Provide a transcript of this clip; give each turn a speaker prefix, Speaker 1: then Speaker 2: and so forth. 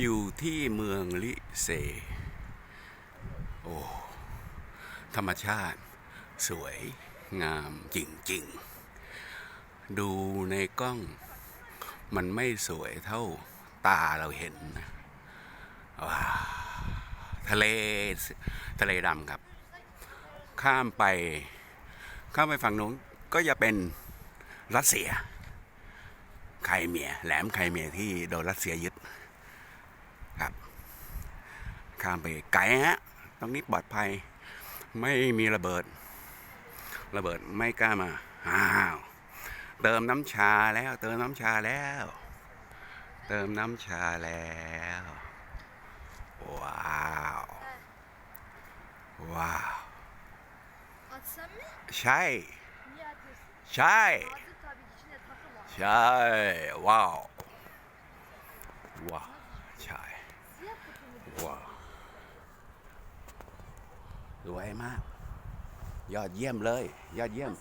Speaker 1: อยู่ที่เมืองลิเซ โอ้ ธรรมชาติ สวยงามจริง ๆ ดูในกล้อง มันไม่สวยเท่าตาเราเห็นนะว้าทะเล ทะเลดำครับ ข้ามไป ข้ามไปฝั่งนู้นก็จะเป็นรัสเซีย ไครเมีย แหลมไครเมียที่โดนรัสเซียยึด ครับข้ามไปไกลฮะตรงนี้ปลอดภัย ไม่มีระเบิด ระเบิดไม่กล้ามาอ้าวเติมน้ำชาแล้ว เติมน้ำชาแล้ว เติมน้ำชาแล้วว้าวว้าว
Speaker 2: Atsam mı?
Speaker 1: ใช่
Speaker 2: Niye atıyorsun?
Speaker 1: ใช่
Speaker 2: Ağzı tabii içinde takı var.
Speaker 1: ใช่ ว้าวว้าวใช่
Speaker 2: Siyah kutu mu?
Speaker 1: ว้าวรวยมาก ยอดเยี่ยมเลย ยอดเยี่ยม